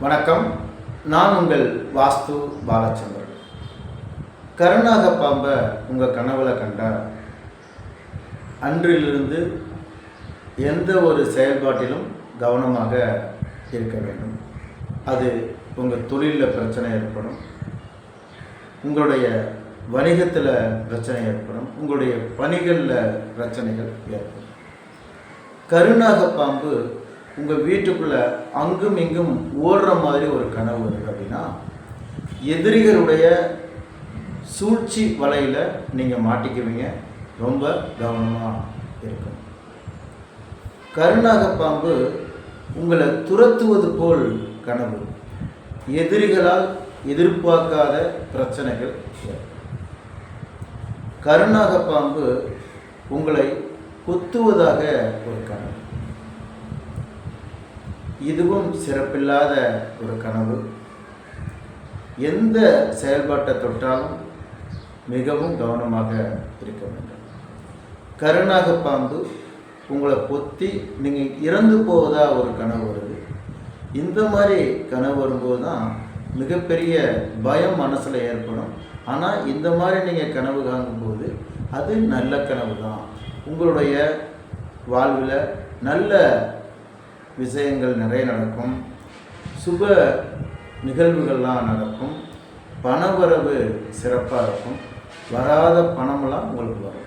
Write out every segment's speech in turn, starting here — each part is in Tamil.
வணக்கம். நான் உங்கள் வாஸ்து பாலச்சந்திரன். கருணாக பாம்பை உங்கள் கனவுல கண்டா அன்றிலிருந்து எந்த ஒரு செயல்பாட்டிலும் கவனமாக இருக்க வேண்டும். அது உங்கள் தொழிலில் பிரச்சனை ஏற்படும். உங்களுடைய வணிகத்தில் பிரச்சனை ஏற்படும். உங்களுடைய பணிகளில் பிரச்சனைகள் ஏற்படும். கருணாக பாம்பு உங்கள் வீட்டுக்குள்ளே அங்கும் இங்கும் ஓடுற மாதிரி ஒரு கனவு வருது அப்படின்னா எதிரிகளுடைய சூழ்ச்சி வலையில் நீங்கள் மாட்டிக்குவீங்க. ரொம்ப கவனமாக இருக்கும் கருநாக பாம்பு உங்களை துரத்துவது போல் கனவு. எதிரிகளால் எதிர்பார்க்காத பிரச்சனைகள் கருணாக கருநாக பாம்பு உங்களை கொத்துவதாக ஒரு கனவு. இதுவும் சிறப்பில்லாத ஒரு கனவு. எந்த செயல்பாட்டை தொட்டாலும் மிகவும் கவனமாக இருக்க வேண்டும். கருணாக பாம்பு உங்களை பொத்தி நீங்கள் இறந்து போவதா ஒரு கனவு வருது. இந்த மாதிரி கனவு வரும்போது தான் மிகப்பெரிய பயம் மனசில் ஏற்படும். ஆனால் இந்த மாதிரி நீங்கள் கனவு காணும்போது அது நல்ல கனவு தான். உங்களுடைய வாழ்வில் நல்ல விஷயங்கள் நிறைய நடக்கும். சுப நிகழ்வுகள்லாம் நடக்கும். பணவரவு சிறப்பாக இருக்கும். வராத பணமெல்லாம் உங்களுக்கு வரும்.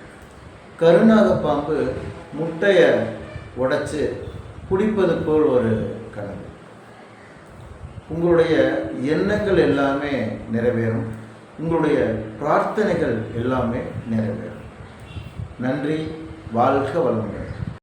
கருநாக பாம்பு முட்டையை உடைச்சி குடிப்பது போல் ஒரு கனவு. உங்களுடைய எண்ணங்கள் எல்லாமே நிறைவேறும். உங்களுடைய பிரார்த்தனைகள் எல்லாமே நிறைவேறும். நன்றி. வாழ்க வளமுடன்.